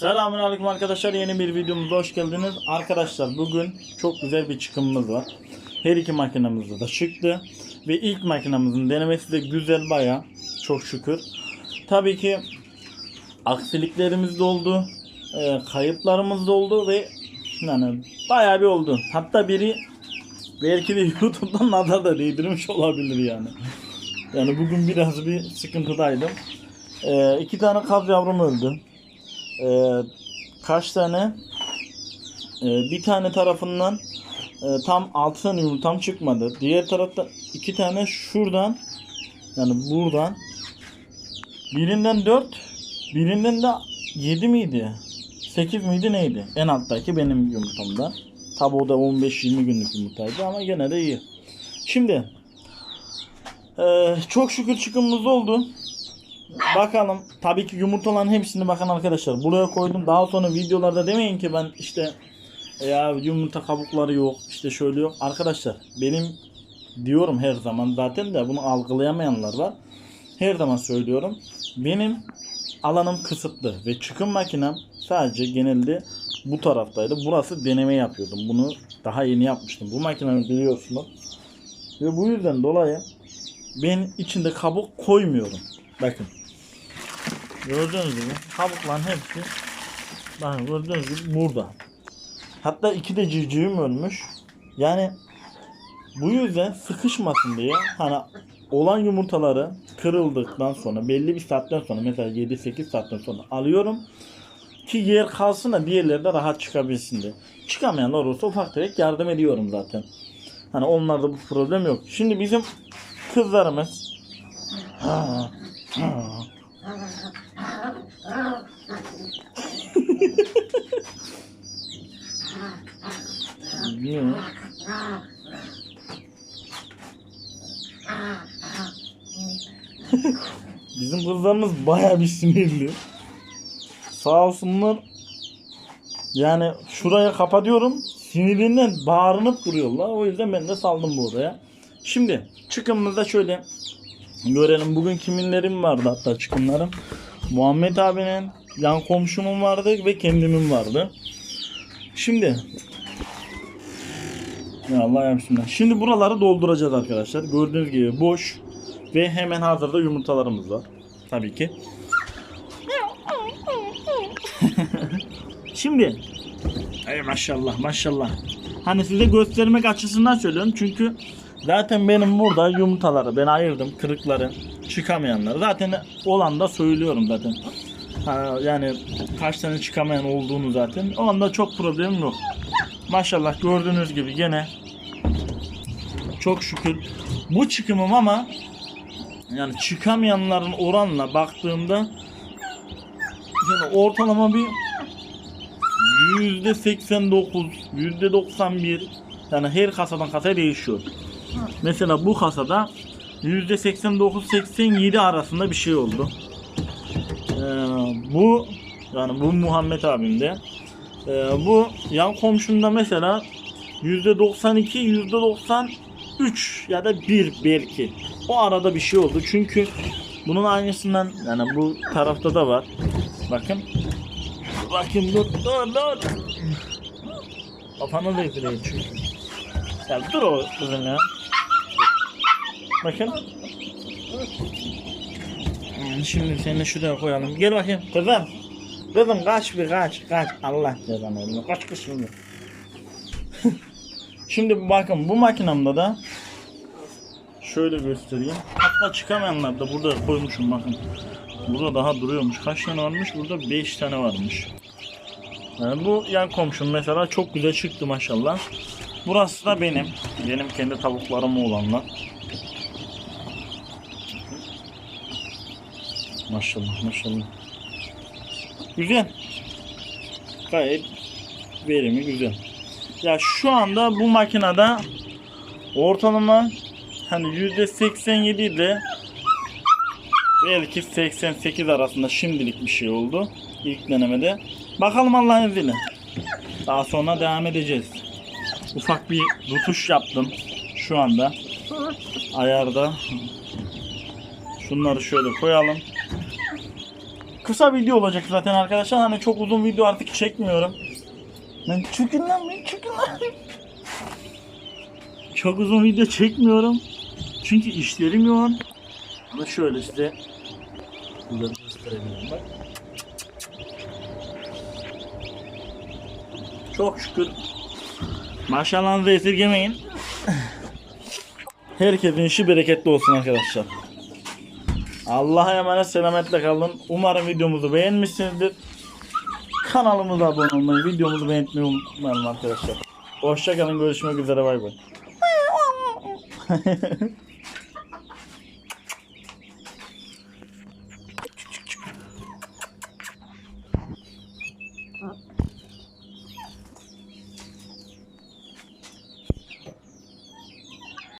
Selamünaleyküm arkadaşlar yeni bir videomuza hoş geldiniz. Arkadaşlar bugün çok güzel bir çıkımımız var. Her iki makinamızda da çıktı. Ve ilk makinamızın denemesi de güzel baya. Çok şükür. Tabii ki aksiliklerimiz de oldu. e, kayıplarımız da oldu ve yani baya bir oldu. Hatta biri belki de YouTube'dan nazar da değdirmiş olabilir yani. Yani bugün biraz bir sıkıntıdaydım. E, iki tane kaz yavrum öldü. Ee, kaç tane? Ee, bir tane tarafından e, tam 6 tane yumurtam çıkmadı. Diğer tarafta iki tane şuradan yani buradan birinden 4 birinden de 7 miydi? 8 miydi neydi? En alttaki benim yumurtamda. Tabi o da 15-20 günlük yumurtaydı ama gene de iyi. Şimdi e, çok şükür çıkımımız oldu. Bakalım. Tabii ki yumurtaların hepsini bakın arkadaşlar. Buraya koydum. Daha sonra videolarda demeyin ki ben işte ya yumurta kabukları yok. işte şöyle yok. Arkadaşlar benim diyorum her zaman zaten de bunu algılayamayanlar var. Her zaman söylüyorum. Benim alanım kısıtlı ve çıkım makinem sadece genelde bu taraftaydı. Burası deneme yapıyordum. Bunu daha yeni yapmıştım. Bu makinemi biliyorsunuz. Ve bu yüzden dolayı ben içinde kabuk koymuyorum. Bakın. Gördüğünüz gibi kabukların hepsi bakın gördüğünüz gibi burada. Hatta iki de civcivim ölmüş. Yani bu yüzden sıkışmasın diye hani olan yumurtaları kırıldıktan sonra belli bir saatten sonra mesela 7-8 saatten sonra alıyorum ki yer kalsın da diğerleri de rahat çıkabilsin diye. Çıkamayanlar olursa ufak tefek yardım ediyorum zaten. Hani onlarda bu problem yok. Şimdi bizim kızlarımız ha, ha, Bizim kızlarımız baya bir sinirli. Sağ olsunlar. Yani şuraya kapatıyorum. Sinirinden bağırınıp duruyorlar. O yüzden ben de saldım bu odaya. Şimdi çıkımımızda şöyle görelim. Bugün kiminlerim vardı hatta çıkımlarım. Muhammed abinin, yan komşumun vardı ve kendimin vardı. Şimdi ya Allah yapsınlar. Şimdi buraları dolduracağız arkadaşlar. Gördüğünüz gibi boş ve hemen hazırda yumurtalarımız var. Tabii ki. Şimdi Ey maşallah maşallah. Hani size göstermek açısından söylüyorum çünkü zaten benim burada yumurtaları ben ayırdım kırıkları çıkamayanları zaten olan da söylüyorum zaten. Yani kaç tane çıkamayan olduğunu zaten. O anda çok problemim yok. Maşallah gördüğünüz gibi gene çok şükür bu çıkımım ama yani çıkamayanların oranla baktığımda yani ortalama bir yüzde 89 yüzde 91 yani her kasadan kasaya değişiyor. Mesela bu kasada yüzde 89-87 arasında bir şey oldu. Ee, bu yani bu Muhammed abimde. Ee, bu yan komşumda mesela yüzde 92 yüzde 93 ya da 1 belki. O arada bir şey oldu. Çünkü bunun aynısından yani bu tarafta da var. Bakın. Bakın dur dur dur. Kafanı değdireyim çünkü. Ya dur o kızım ya. Bakın. Şimdi seni şuraya koyalım. Gel bakayım kızım. Kızım kaç bir kaç kaç. Allah cezanı versin. Kaç kız şimdi. şimdi bakın bu makinamda da şöyle göstereyim. Hatta çıkamayanlar da burada koymuşum bakın. Burada daha duruyormuş. Kaç tane varmış? Burada 5 tane varmış. Yani bu yan komşum mesela çok güzel çıktı maşallah. Burası da benim. Benim kendi tavuklarım olanlar. Maşallah maşallah. Güzel. Gayet verimi güzel. Ya şu anda bu makinede ortalama hani %87 ile belki 88 arasında şimdilik bir şey oldu ilk denemede. Bakalım Allah'ın izniyle. Daha sonra devam edeceğiz. Ufak bir rutuş yaptım şu anda. Ayarda. Şunları şöyle koyalım. Kısa video olacak zaten arkadaşlar. Hani çok uzun video artık çekmiyorum. Ben çekin lan ben çekin lan. Çok uzun video çekmiyorum. Çünkü işlerim yoğun. Ama şöyle size burada gösterebilirim bak. Çok şükür. Maşallahınızı esirgemeyin. Herkesin işi bereketli olsun arkadaşlar. Allah'a emanet selametle kalın. Umarım videomuzu beğenmişsinizdir. Kanalımıza abone olmayı, videomuzu beğenmeyi unutmayalım arkadaşlar. Hoşçakalın, görüşmek üzere, bay bay.